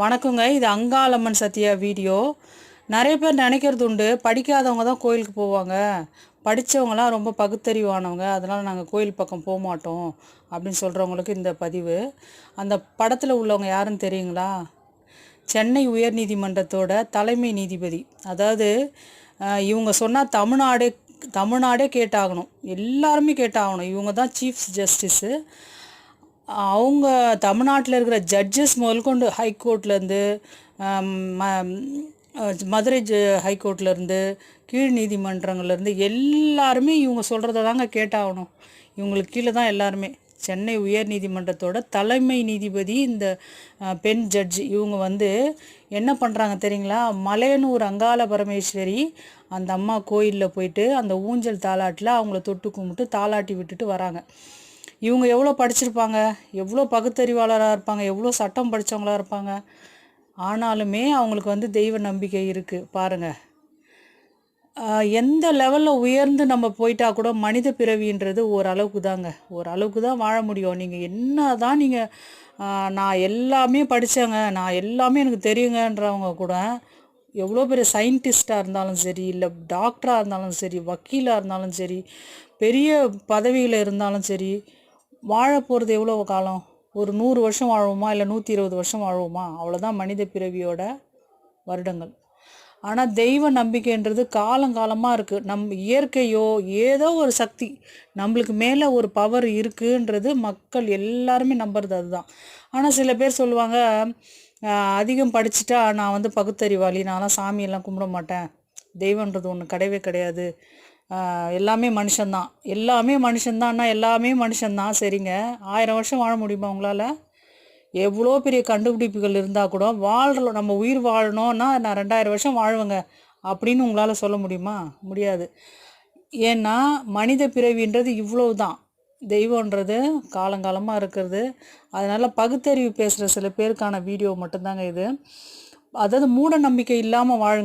வணக்கங்க. இது அங்காளம்மன் சத்யா வீடியோ. நிறைய பேர் நினைக்கிறது உண்டு. படிக்காதவங்க தான் கோயிலுக்கு போவாங்க. படித்தவங்களாம் ரொம்ப பகுத்தறிவானவங்க. அதனால் நாங்கள் கோயில் பக்கம் போக மாட்டோம் அப்படின்னு சொல்கிறவங்களுக்கு இந்த பதிவு. அந்த படத்தில் உள்ளவங்க யாருன்னு தெரியுங்களா? சென்னை உயர்நீதிமன்றத்தோட தலைமை நீதிபதி. அதாவது இவங்க சொன்னால் தமிழ்நாடே தமிழ்நாடே கேட்டாகணும். எல்லாருமே கேட்டாகணும். இவங்க தான் சீஃப் ஜஸ்டிஸு அவங்க தமிழ்நாட்டில் இருக்கிற ஜட்ஜஸ் முதல் கொண்டு ஹைகோர்ட்லேருந்து மதுரை ஜ ஹைகோர்ட்லேருந்து கீழ் நீதிமன்றங்கள்லேருந்து எல்லாருமே இவங்க சொல்கிறத தாங்க கேட்டாகணும். இவங்களுக்கு கீழே தான் எல்லாருமே. சென்னை உயர் நீதிமன்றத்தோட தலைமை நீதிபதி இந்த பெண் ஜட்ஜ் இவங்க வந்து என்ன பண்ணுறாங்க தெரியுங்களா? மலையனூர் அங்காள பரமேஸ்வரி அந்த அம்மா கோயிலில் போயிட்டு அந்த ஊஞ்சல் தாலாட்டில் அவங்கள தொட்டு கும்பிட்டு தாலாட்டி விட்டுட்டு வராங்க. இவங்க எவ்வளோ படிச்சிருப்பாங்க? எவ்வளோ பகுத்தறிவாளராக இருப்பாங்க? எவ்வளோ சட்டம் படித்தவங்களா இருப்பாங்க? ஆனாலுமே அவங்களுக்கு வந்து தெய்வ நம்பிக்கை இருக்குது பாருங்கள் எந்த லெவலில் உயர்ந்து நம்ம போயிட்டா கூட மனித பிறவின்றது ஓரளவுக்கு தாங்க. ஓரளவுக்கு தான் வாழ முடியும். நீங்கள் என்ன தான் நீங்கள் நான் எல்லாமே படித்தேங்க நான் எல்லாமே எனக்கு தெரியுங்கன்றவங்க கூட எவ்வளோ பெரிய சயின்டிஸ்டாக இருந்தாலும் சரி இல்லை டாக்டராக இருந்தாலும் சரி வக்கீலாக இருந்தாலும் சரி பெரிய பதவியில் இருந்தாலும் சரி வாழ போகிறது எவ்வளோ காலம்? ஒரு நூறு வருஷம் வாழ்வோமா? இல்லை நூற்றி இருபது வருஷம் வாழ்வோமா? அவ்வளோதான் மனித பிறவியோட வருடங்கள். ஆனால் தெய்வ நம்பிக்கைன்றது காலங்காலமாக இருக்குது நம் இயற்கையோ ஏதோ ஒரு சக்தி நம்மளுக்கு மேலே ஒரு பவர் இருக்குன்றது மக்கள் எல்லாருமே நம்புறது அதுதான். ஆனால் சில பேர் சொல்லுவாங்க அதிகம் படிச்சுட்டா நான் வந்து பகுத்தறிவாளி. நான்லாம் சாமியெல்லாம் கும்பிட மாட்டேன். தெய்வன்றது ஒன்று கிடையவே கிடையாது. எல்லாமே மனுஷன்தான். எல்லாமே மனுஷன்தான்னா எல்லாமே மனுஷன்தான். சரிங்க. ஆயிரம் வருஷம் வாழ முடியுமா உங்களால்? எவ்வளோ பெரிய கண்டுபிடிப்புகள் இருந்தால் கூட வாழ்ற நம்ம உயிர் வாழணும்னா நான் ரெண்டாயிரம் வருஷம் வாழ்வேங்க அப்படின்னு உங்களால் சொல்ல முடியுமா? முடியாது. ஏன்னா மனித பிறவின்றது இவ்வளவு தான் தெய்வன்றது காலங்காலமாக இருக்கிறது. அதனால் பகுத்தறிவு பேசுகிற சில பேருக்கான வீடியோ மட்டும்தாங்க இது. அதாவது மூட நம்பிக்கை இல்லாமல் வாழுங்க.